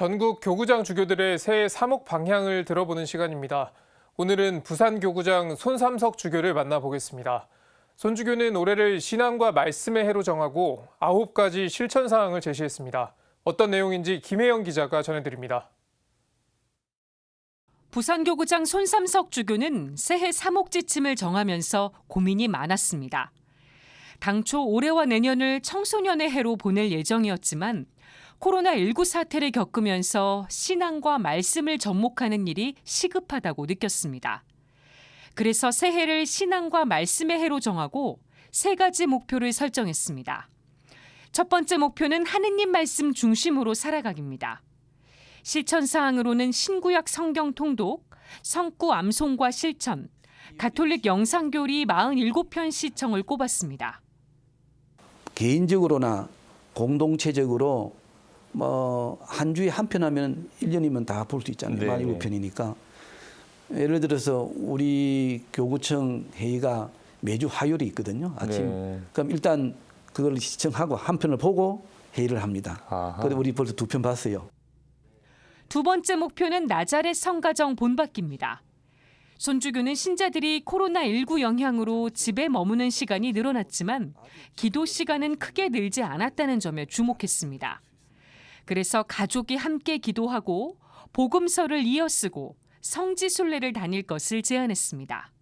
전국 교구장 주교들의 새해 사목 방향을 들어보는 시간입니다. 오늘은 부산 교구장 손삼석 주교를 만나보겠습니다. 손 주교는 올해를 신앙과 말씀의 해로 정하고 아홉 가지 실천 사항을 제시했습니다. 어떤 내용인지 김혜영 기자가 전해드립니다. 부산교구장 손삼석 주교는 새해 사목 지침을 정하면서 고민이 많았습니다. 당초 올해와 내년을 청소년의 해로 보낼 예정이었지만 코로나19 사태를 겪으면서 신앙과 말씀을 접목하는 일이 시급하다고 느꼈습니다. 그래서 새해를 신앙과 말씀의 해로 정하고 세 가지 목표를 설정했습니다. 첫 번째 목표는 하느님 말씀 중심으로 살아가기입니다. 실천 사항으로는 신구약 성경 통독, 성구 암송과 실천, 가톨릭 영상교리 47편 시청을 꼽았습니다. 개인적으로나 공동체적으로 뭐한 주에 한 편 하면 1년이면 다 볼 수 있잖아요. 네, 만 네. 일곱 편이니까. 예를 들어서 우리 교구청 회의가 매주 화요일에 있거든요. 아침. 네. 그럼 일단 그걸 시청하고 한 편을 보고 회의를 합니다. 아하. 그런데 우리 벌써 두 편 봤어요. 두 번째 목표는 나자렛 성가정 본받기입니다. 손주교는 신자들이 코로나19 영향으로 집에 머무는 시간이 늘어났지만 기도 시간은 크게 늘지 않았다는 점에 주목했습니다. 그래서 가족이 함께 기도하고 복음서를 이어쓰고 성지순례를 다닐 것을 제안했습니다.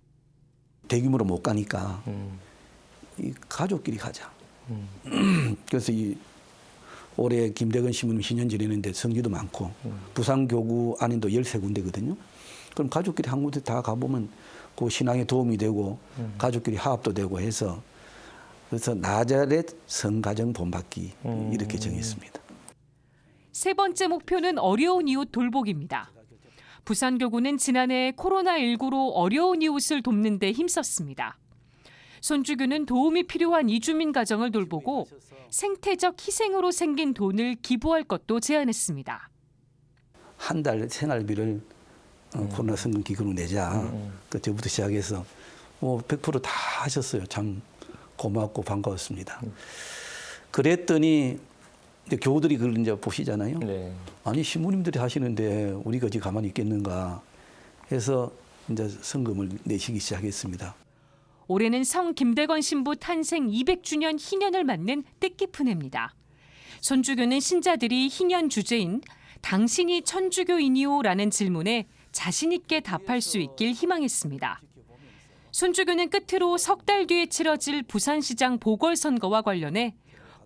대규모로 못 가니까 음. 이 가족끼리 가자. 그래서 이 올해 김대건 신부님 신년 지내는데 성지도 많고 부산 교구 안에도 13군데거든요. 그럼 가족끼리 한 군데 다 가보면 그 신앙에 도움이 되고 가족끼리 화합도 되고 해서 그래서 나자렛 성가정 본받기 이렇게 정했습니다. 세 번째 목표는 어려운 이웃 돌보기입니다. 부산교구는 지난해 코로나19로 어려운 이웃을 돕는 데 힘썼습니다. 손주교는 도움이 필요한 이주민 가정을 돌보고 생태적 희생으로 생긴 돈을 기부할 것도 제안했습니다. 한 달 생활비를 어, 코로나 성금 기금으로 내자. 그 저부터 시작해서 뭐 100%다 하셨어요. 참 고맙고 반가웠습니다. 그랬더니 이제 교우들이 그걸 이제 보시잖아요. 네. 아니 신부님들이 하시는데 우리가 어디 가만히 있겠는가 해서 이제 성금을 내시기 시작했습니다. 올해는 성 김대건 신부 탄생 200주년 희년을 맞는 뜻깊은 해입니다. 손주교는 신자들이 희년 주제인 당신이 천주교이니오라는 질문에 자신 있게 답할 수 있길 희망했습니다. 손주교는 끝으로 석 달 뒤에 치러질 부산시장 보궐선거와 관련해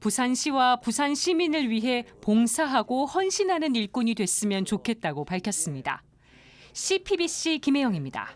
부산시와 부산 시민을 위해 봉사하고 헌신하는 일꾼이 됐으면 좋겠다고 밝혔습니다. CPBC 김혜영입니다.